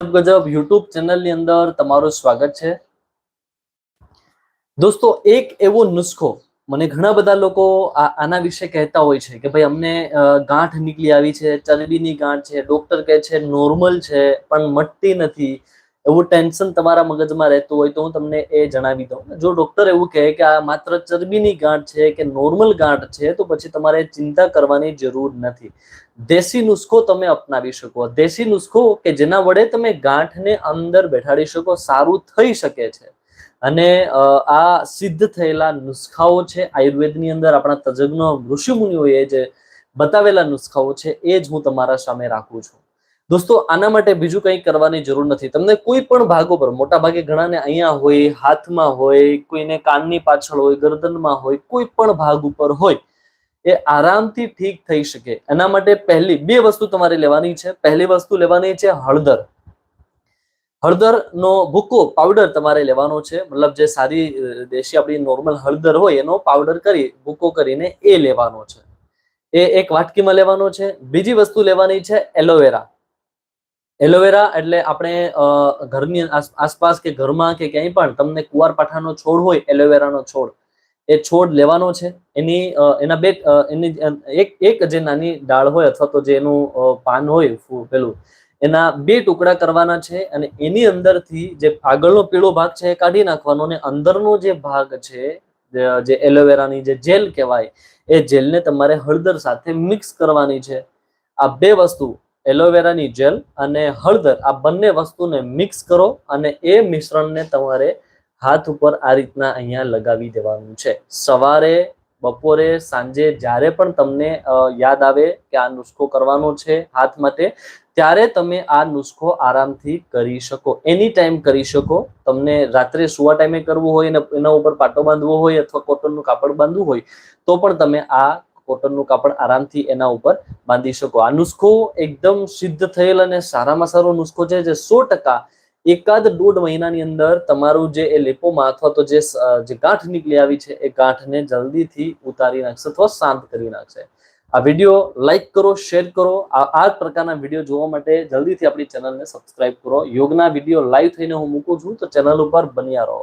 ગજબ યુટ્યુબ ચેનલની અંદર તમારું સ્વાગત છે. દોસ્તો, એક એવો નુસ્ખો મને ઘણા બધા લોકો આના વિશે કહેતા હોય છે કે ભાઈ અમને ગાંઠ નીકળી આવી છે, ચરબીની ગાંઠ છે ડોક્ટર કહે છે નોર્મલ છે, પણ મટતી નથી. એવું ટેન્શન તમારા મગજમાં રહેતું હોય તો હું તમને એ જણાવી દઉં. જો ડોક્ટર એવું કહે કે આ માત્ર ચરબીની ગાંઠ છે કે નોર્મલ ગાંઠ છે, તો પછી તમારે ચિંતા કરવાની જરૂર નથી. દેશી નુસ્ખો તમે અપનાવી શકો. દેશી નુસ્ખો કે જેના વડે તમે ગાંઠને અંદર બેઠાડી શકો, સારું થઈ શકે છે. અને આ સિદ્ધ થયેલા નુસ્ખાઓ છે, આયુર્વેદની અંદર આપણા તજજ્ઞ, ઋષિમુનિઓએ જે બતાવેલા નુસ્ખાઓ છે, એ જ હું તમારા સામે રાખું છું. દોસ્તો, આના માટે બીજું કંઈ કરવાની જરૂર નથી. તમને કોઈ પણ ભાગો પર મોટા ભાગે ઘણાને અહીંયા હોય, હાથમાં હોય, કોઈને કાનની પાછળ હોય, ગરદનમાં હોય, કોઈ પણ ભાગ ઉપર હોય, એ આરામથી ઠીક થઈ શકે. એના માટે પહેલી, બે વસ્તુ તમારે લેવાની છે. પહેલી વસ્તુ લેવાની છે હળદર. હળદરનો ભૂકો પાવડર તમારે લેવાનો છે. મતલબ જે સારી દેશી આપણી નોર્મલ હળદર હોય, એનો પાવડર કરી, ભૂકો કરીને એ લેવાનો છે. એ એક વાટકીમાં લેવાનો છે. બીજી વસ્તુ લેવાની છે એલોવેરા એલોવેરા એટલે આપણે ઘરની આસપાસ કે ઘરમાં કે ક્યાંય પણ તમને કુવારપાઠાનો છોડ હોય, એલોવેરાનો છોડ, એ છોડ લેવાનો છે. એની એના બે એની એક એક જે નાની ડાળ હોય અથવા તો જે એનું પાન હોય પેલું, એના બે ટુકડા કરવાના છે અને એની અંદરથી જે આગળનો પીળો ભાગ છે એ કાઢી નાખવાનો અને અંદરનો જે ભાગ છે જે- એલોવેરાની જે જેલ કહેવાય, એ જેલને તમારે હળદર સાથે મિક્સ કરવાની છે. આ બે વસ્તુ એલોવેરાની જેલ અને હળદર આ બંને વસ્તુને મિક્સ કરો અને એ મિશ્રણને તમારે હાથ ઉપર આ રીતના અહીંયા લગાવી દેવાનું છે. સવારે, બપોરે, સાંજે જ્યારે પણ તમને યાદ આવે કે આ નુસ્ખો કરવાનો છે હાથ માટે, ત્યારે તમે આ નુસ્ખો આરામથી કરી શકો. એની ટાઈમ કરી શકો. તમને રાત્રે સુવા ટાઈમે કરવું હોય અને એના ઉપર પાટો બાંધવો હોય અથવા કોટનનું કાપડ બાંધવું હોય, તો પણ તમે આ કોટનનું કાપડ આરામથી એના ઉપર બાંધી શકો. આ નુસ્ખો એકદમ સિદ્ધ થયેલ અને સારામાં સારો નુસ્ખો છે જે સો ટકા એકાદ દોઢ મહિનાની અંદર તમારું જે એ લેપોમાં અથવા તો જે ગાંઠ નીકળી આવી છે, એ ગાંઠને જલ્દીથી ઉતારી નાખશે અથવા શાંત કરી નાખશે. આ વીડિયો લાઈક કરો, શેર કરો. આ આ પ્રકારના વીડિયો જોવા માટે જલ્દીથી આપણી ચેનલને સબસ્ક્રાઇબ કરો. યોગના વીડિયો લાઈવ થઈને હું મૂકું છું, તો ચેનલ ઉપર બન્યા રહો.